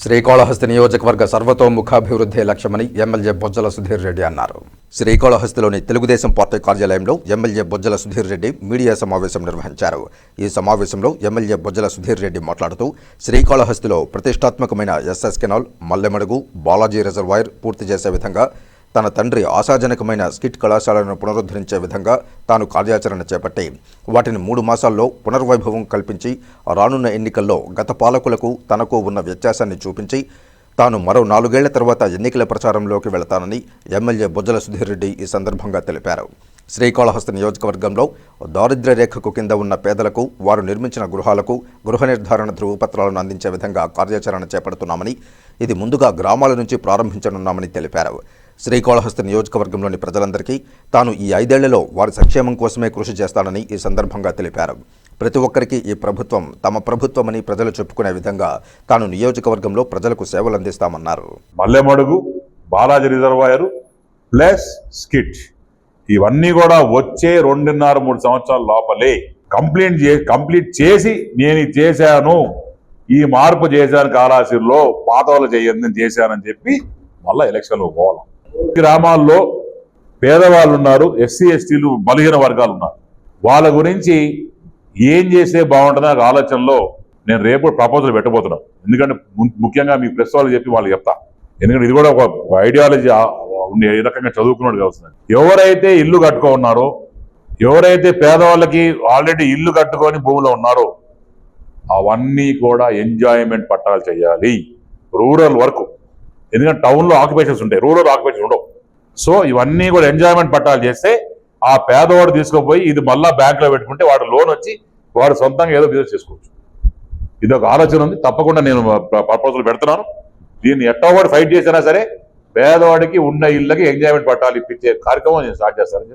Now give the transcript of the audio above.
శ్రీకాళహస్తి నియోజకవర్గ సర్వతోముఖాభివృద్ధి లక్ష్యమని ఎమ్మెల్యే బొజ్జల సుధీర్ రెడ్డి అన్నారు. శ్రీకాళహస్తిలోని తెలుగుదేశం పార్టీ కార్యాలయంలో ఎమ్మెల్యే బొజ్జల సుధీర్ రెడ్డి మీడియా సమావేశం నిర్వహించారు. ఈ సమావేశంలో ఎమ్మెల్యే బొజ్జల సుధీర్ రెడ్డి మాట్లాడుతూ శ్రీకాళహస్తిలో ప్రతిష్టాత్మకమైన SS canal Mallemadugu Balaji reservoir పూర్తి చేసే విధంగా తన తండ్రి ఆశాజనకమైన స్కిట్ కళాశాలను పునరుద్ధరించే విధంగా తాను కార్యాచరణ చేపట్టి వాటిని మూడు మాసాల్లో పునర్వైభవం కల్పించి రానున్న ఎన్నికల్లో గత పాలకులకు తనకు ఉన్న వ్యత్యాసాన్ని చూపించి తాను మరో నాలుగేళ్ళ తర్వాత ఎన్నికల ప్రచారంలోకి వెళతానని ఎమ్మెల్యే బొజ్జల సుధీర్ రెడ్డి ఈ సందర్భంగా తెలిపారు. శ్రీకాళహస్తి నియోజకవర్గంలో దారిద్ర్య రేఖకు కింద ఉన్న పేదలకు వారు నిర్మించిన గృహాలకు గృహ నిర్ధారణ ధృవపత్రాలను అందించే విధంగా కార్యాచరణ చేపడుతున్నామని ఇది ముందుగా గ్రామాల నుంచి ప్రారంభించనున్నామని తెలిపారు. శ్రీకాళహస్తి నియోజకవర్గంలోని ప్రజలందరికీ తాను ఈ ఐదేళ్ళలో వారి సంక్షేమం కోసమే కృషి చేస్తానని ఈ సందర్భంగా తెలిపారు. ప్రతి ఒక్కరికి ఈ ప్రభుత్వం తమ ప్రభుత్వమని ప్రజలు చెప్పుకునే విధంగా తాను నియోజకవర్గంలో ప్రజలకు సేవలు అందిస్తామన్నారు Mallemadugu Balaji reservoir plus skit. ఇవన్నీ కూడా వచ్చే రెండున్నర మూడు సంవత్సరాల లోపలే కంప్లీట్ చే కంప్లీట్ చేసి నేను చేశాను. ఈ మార్పు చేశాను కాలాసిలో పాత వాళ్ళు చేయండి చేశానని చెప్పి మళ్ళా ఎలక్షన్లో పోవాలి? గ్రామాల్లో పేదవాళ్ళు ఉన్నారు ఎస్సీ ఎస్టీలు బలహీన వర్గాలు ఉన్నారు వాళ్ళ గురించి ఏం చేస్తే బాగుంటుందో నాకు ఆలోచనలో నేను రేపు ప్రపోజల్ పెట్టబోతున్నాను. ఎందుకంటే ము- ముఖ్యంగా మీ ప్రెస్ వాళ్ళు చెప్పి వాళ్ళు చెప్తా. ఎందుకంటే ఇది కూడా ఒక ఐడియాలజీ ఉండే ఏ రకంగా చదువుకున్నాడు కావాల్సింది ఎవరైతే ఇల్లు కట్టుకో ఉన్నారో ఎవరైతే పేదవాళ్ళకి ఆల్రెడీ ఇల్లు కట్టుకొని భూమిలో ఉన్నారో అవన్నీ కూడా ఎంజాయ్మెంట్ పట్టాలు చేయాలి. రూరల్ వరకు ఎందుకంటే టౌన్లో ఆక్యుపేషన్స్ ఉంటాయి రూరల్ ఆక్యుపేషన్ ఉండవు. సో ఇవన్నీ కూడా ఎంజాయ్మెంట్ పట్టాలు చేస్తే ఆ పేదవాడు తీసుకుపోయి ఇది మళ్ళా బ్యాంకులో పెట్టుకుంటే వాడు లోన్ వచ్చి వాడు సొంతంగా ఏదో బిజినెస్ చేసుకోవచ్చు. ఇది ఒక ఆలోచన ఉంది. తప్పకుండా నేను ప్రపోజల్ పెడుతున్నాను. దీన్ని ఎట్టో ఫైట్ చేసినా సరే పేదవాడికి ఉన్న ఇళ్ళకి ఎంజాయ్మెంట్ పట్టాలు ఇప్పించే కార్యక్రమం నేను స్టార్ట్ చేస్తాను